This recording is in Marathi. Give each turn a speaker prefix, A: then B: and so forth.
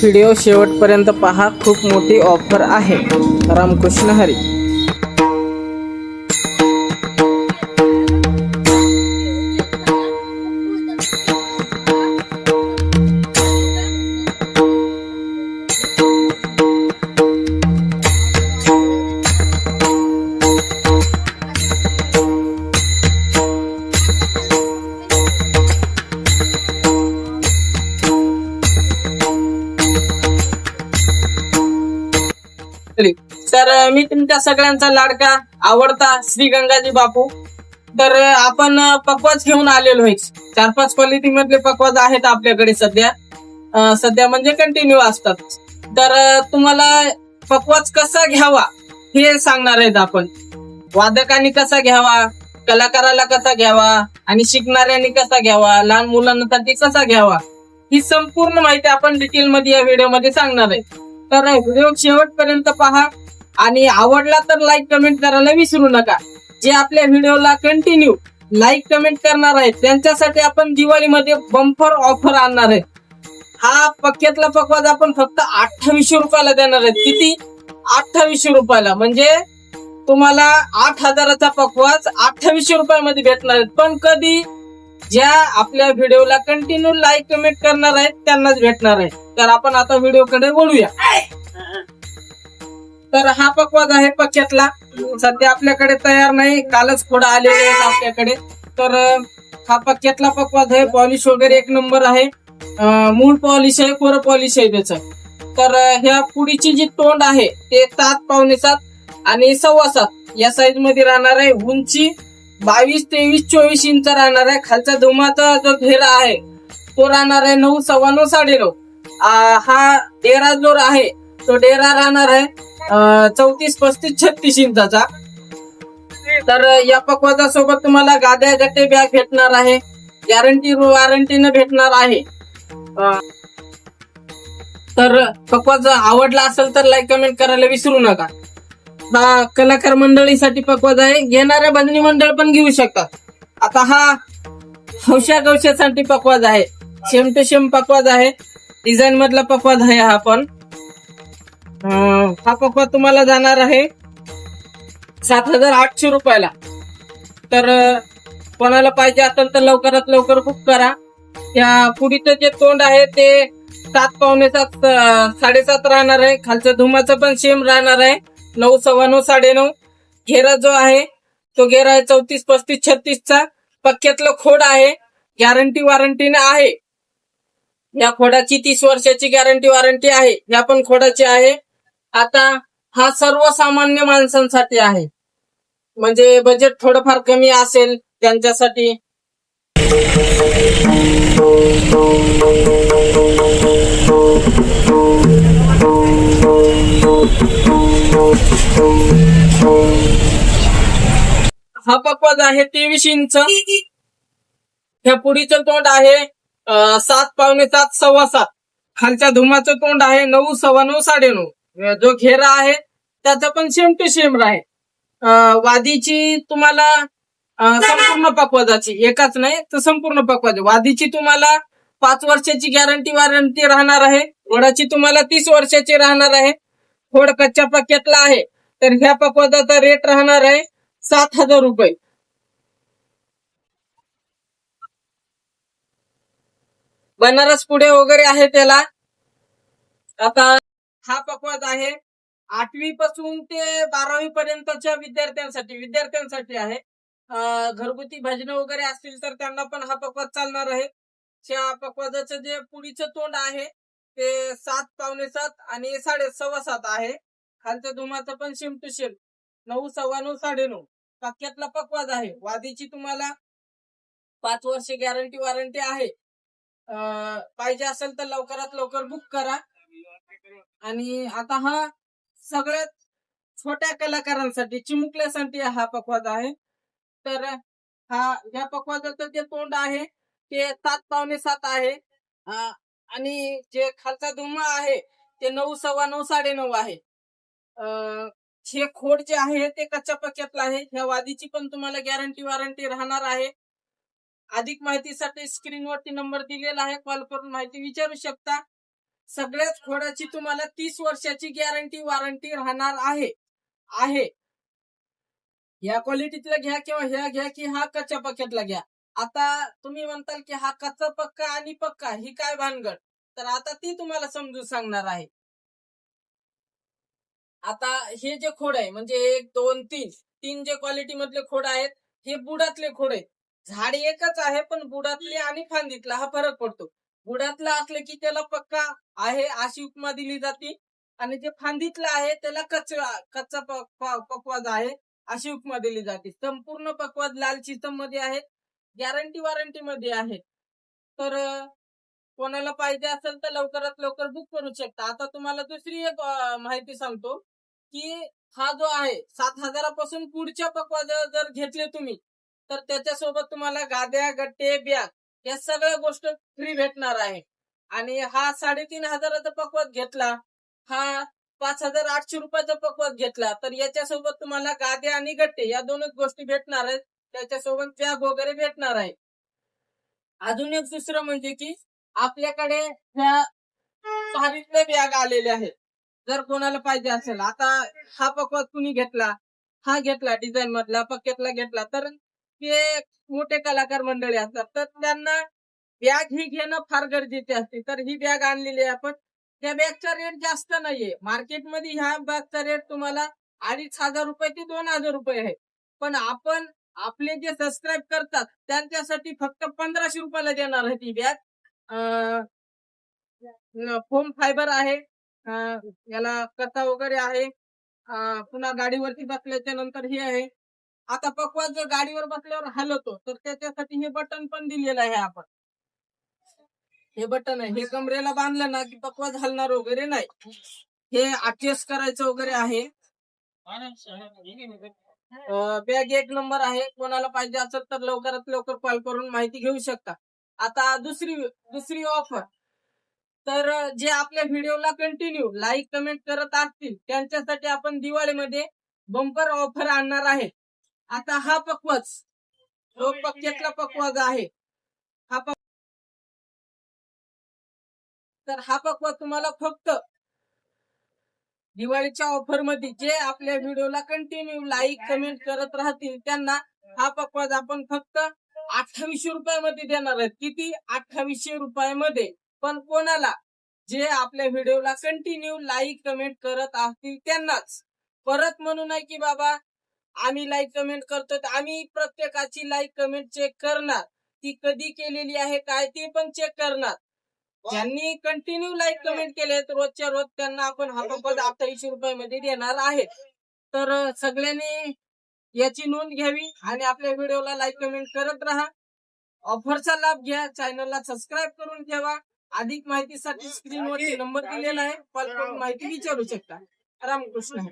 A: व्हिडिओ शेवटपर्यंत पहा. खूप मोठी ऑफर आहे. रामकृष्ण हरी. तर मी तुमच्या सगळ्यांचा लाडका आवडता श्री गंगाजी बापू. तर आपण अ, पकवाज घेऊन आलेलो आहे. चार पाच क्वालिटी मधले पकवाज आहेत आपल्याकडे सध्या. सध्या म्हणजे कंटिन्यू असतात. तर तुम्हाला पकवाज कसा घ्यावा हे सांगणार आहेत आपण. वादकांनी कसा घ्यावा कलाकाराला कसा घ्यावा आणि शिकणाऱ्यांनी कसा घ्यावा लहान मुलांसाठी कसा घ्यावा ही संपूर्ण माहिती आपण डिटेलमध्ये या व्हिडिओमध्ये सांगणार आहे. तर व्हिडिओ शेवटपर्यंत पहा. आणि आवडला तर लाईक कमेंट करायला विसरू नका. जे आपल्या व्हिडिओला कंटिन्यू लाईक कमेंट करणार आहेत त्यांच्यासाठी आपण दिवाळीमध्ये बंपर ऑफर आणणार आहे हा पक्क्यातला पकवाज आपण फक्त अठ्ठावीसशे रुपयाला देणार आहेत. किती? अठ्ठावीसशे रुपयाला. म्हणजे तुम्हाला आठ हजाराचा पकवाज अठ्ठावीसशे रुपयामध्ये भेटणार आहेत. पण कधी? ज्या आपल्या व्हिडिओला कंटिन्यू लाईक कमेंट करणार आहेत त्यांनाच भेटणार आहे तर आपण आता व्हिडिओकडे वळूया. तर हा पकवाज आहे पक्क्यातला सध्या आपल्याकडे तयार नाही. कालच थोडा आलेले आहेत आपल्याकडे. तर हा पक्क्यातला पकवाज आहे. पॉलिश वगैरे एक नंबर आहे. मूळ पॉलिश आहे कोरं पॉलिश आहे त्याचं. तर ह्या पुडीची जी तोंड आहे ते सात पावणे सात आणि सव्वा सात या साईजमध्ये राहणार आहे. उंची बावीस तेवीस चोवीस इंच राहणार आहे. खालचा धुमाचा जो घेरा आहे तो राहणार आहे नऊ सव्वा नऊ साडे नऊ हा डेरा जो आहे. तो डेरा राहणार आहे चौतीस पस्तीस छत्तीस इंचाचा. तर या पकवाजासोबत तुम्हाला गाद्या गट्टे बॅग भेटणार आहे. गॅरंटी वॉरंटीनं भेटणार आहे. तर पकवाज आवडला असेल तर लाईक कमेंट करायला विसरू नका. हा कलाकार मंडळीसाठी पकवाज आहे. घेणाऱ्या भजनी मंडळ पण घेऊ शकतात आता हा हौशा गवशासाठी पकवाज आहे. शेम टू शेम पकवाज आहे. डिझाईन मधला पकवाज आहे हा पण. हा पकवाज तुम्हाला जाणार आहे सात हजार आठशे रुपयाला. तर कोणाला पाहिजे असेल तर लवकरात लवकर बुक करा. त्या पुढीचं जे तोंड आहे ते सात पावणे सात साडेसात राहणार आहे. खालचं धुमाचं पण सेम राहणार आहे. नऊ सव्वा नऊ साडे नऊ. घेरा जो आहे तो घेरा आहे चौतीस पस्तीस छत्तीसचा. पक्क्यातलं खोड आहे. गॅरंटी वॉरंटीने आहे. या खोडाची तीस वर्षाची गॅरंटी वॉरंटी आहे या पण खोडाची आहे. आता हा सर्वसामान्य माणसांसाठी आहे. म्हणजे बजेट थोडंफार कमी असेल त्यांच्यासाठी. हा पकवाज आहे तेवीस इंच. ह्या पुढीचं तोंड आहे सात पावणे सात सव्वा सात. खालच्या धुमाचं तोंड आहे नऊ सव्वा नऊ साडे नऊ जो घेरा आहे त्याचा पण सेम टू सेम आहे वादीची तुम्हाला संपूर्ण पकवाजाची एकाच नाही तर संपूर्ण पकवाज वादीची तुम्हाला पाच वर्षाची गॅरंटी वॉरंटी राहणार आहे. घोडाची तुम्हाला तीस वर्षाची राहणार आहे. घोड कच्च्या पक्क्यातला आहे. तर ह्या पकवाजाचा रेट राहणार आहे सात हजार रुपये. बनारस पुढे वगैरे आहे त्याला. आता हा पकवाज आहे. आठवी पासून ते बारावी पर्यंतच्या विद्यार्थ्यांसाठी विद्यार्थ्यांसाठी आहे. घरगुती भजनं वगैरे असतील तर त्यांना पण हा पकवाज चालणार आहे. त्या पकवाजाचं जे पुढीचं तोंड आहे ते सात पावणे सात आणि साडे सव्वा सात आहे. खालच्या धुमाचं पण शेम टू शेम नऊ सव्वा नऊ साडे नऊ. पक्क्यातला पकवाज आहे. वादीची तुम्हाला पाच वर्ष गॅरंटी वॉरंटी आहे. पाहिजे असेल तर लवकरात लवकर बुक करा. आणि आता हा सगळ्यात छोट्या कलाकारांसाठी चिमुकल्यासाठी हा पकवाज आहे. तर हा या पकवाजाचं जे तोंड आहे ते सात पावणे सात आहे. आणि जे खालचा धुमा आहे ते नऊ सव्वा नऊ साडे नऊ आहे. हे खोड जे आहे ते कच्च्या पक्क्यातलं आहे. ह्या वादीची पण तुम्हाला गॅरंटी वॉरंटी राहणार आहे. अधिक माहितीसाठी स्क्रीनवरती नंबर दिलेला आहे. कॉल करून माहिती विचारू शकता. सगळ्याच खोडाची तुम्हाला तीस वर्षाची गॅरंटी वॉरंटी राहणार आहे. आहे. या क्वालिटीतला घ्या किंवा ह्या घ्या की हा कच्च्या पक्क्यातला घ्या. आता तुम्ही म्हणताल की हा कच्चा पक्का आणि पक्का ही काय भानगड? तर आता ती तुम्हाला समजून सांगणार आहे. आता हे जे खोड आहे म्हणजे एक दोन तीन तीन जे क्वालिटी मधले खोड आहेत हे बुडातले खोड आहेत. झाड एकच आहे पण बुडातले आणि फांदीतला हा फरक पडतो. बुडातला असले की त्याला पक्का आहे अशी उपमा दिली जाते आणि जे फांदीतला आहे त्याला कच्चा कच्चा प- प- पक्वाद आहे अशी उपमा दिली जाते. संपूर्ण पक्वाद लाल चितममध्ये आहेत गॅरंटी वॉरंटी मध्ये आहेत. तर कोणाला पाहिजे असेल तर लवकरात लवकर बुक करू शकता. आता तुम्हाला दुसरी एक माहिती सांगतो की हा जो आहे सात हजारापासून पुढच्या पक्वाद जर घेतले तुम्ही तर त्याच्यासोबत तुम्हाला गाद्या गट्टे बॅग या सगळ्या गोष्ट फ्री भेटणार आहे. आणि हा साडेतीन हजाराचा पकवत घेतला हा पाच हजार आठशे रुपयाचा पकवत घेतला तर याच्यासोबत तुम्हाला गाद्या आणि गट्टे या दोनच गोष्टी भेटणार आहेत. त्याच्यासोबत बॅग वगैरे भेटणार आहे. अजून एक दुसरं म्हणजे की आपल्याकडे ह्या भारीतले बॅग आलेले आहेत. जर कोणाला पाहिजे असेल. आता हा पक्वाद कुणी घेतला? हा घेतला डिझाईन मधला पक्क्यातला घेतला. तर ते मोठे कलाकार मंडळी असतात. तर त्यांना बॅग ही घेणं फार गरजेचे असते. तर ही बॅग आणलेली आहे आपण. त्या बॅगचा रेट जास्त नाहीये. मार्केटमध्ये ह्या बॅगचा रेट तुम्हाला अडीच हजार रुपये ते दोन हजार रुपये आहे. पण आपण आपले जे सबस्क्राईब करतात त्यांच्यासाठी फक्त पंधराशे रुपयाला देणार आहे ती बॅग फोम फायबर आहे. याला कथा वगैरे आहे. पुन्हा गाडीवरती बसल्याच्या नंतर हे आहे. आता पकवास जर गाडीवर बसल्यावर हलवतो तर त्याच्यासाठी हे बटन पण दिलेलं आहे आपण. हे बटन आहे. हे कमरेला बांधलं ना की पकवाज हलणार वगैरे नाही. हे अडजस्ट करायचं वगैरे आहे. बॅग एक नंबर आहे. कोणाला पाहिजे असेल तर लवकरात लवकर कॉल करून माहिती घेऊ शकता. आता दुसरी दुसरी ऑफर तर जे आपल्या व्हिडिओला कंटिन्यू लाईक कमेंट करत असतील त्यांच्यासाठी आपण दिवाळीमध्ये बंपर ऑफर आणणार आहे. आता हा पक्वच जो पक्क्यातला पक्वाज आहे हा पक तर हा पक्वाज तुम्हाला फक्त दिवाळीच्या ऑफरमध्ये जे आपल्या व्हिडिओला कंटिन्यू लाईक कमेंट करत राहतील त्यांना हा पक्वाज आपण फक्त अठ्ठावीसशे रुपयामध्ये देणार आहेत. किती? अठ्ठावीसशे रुपयामध्ये. पण कोणाला जे आपल्या व्हिडिओला कंटिन्यू लाईक कमेंट करत असतील त्यांनाच. परत म्हणू नये की बाबा आम्ही लाईक कमेंट करतो आम्ही प्रत्येकाची लाईक कमेंट चेक करणार. ती कधी केलेली आहे काय ते पण चेक करणार. ज्यांनी कंटिन्यू लाईक कमेंट केले तर रोजच्या रोज त्यांना आपण हा पद अठ्ठावीसशे रुपयामध्ये देणार आहे तर सगळ्यांनी याची नोंद घ्यावी आणि आपल्या व्हिडिओला लाईक कमेंट करत राहा. ऑफरचा लाभ घ्या चॅनलला सबस्क्राईब करून ठेवा. अधिक माहितीसाठी स्क्रीनवरती नंबर दिलेला आहे. कॉल करून माहिती विचारू शकता. रामकृष्ण.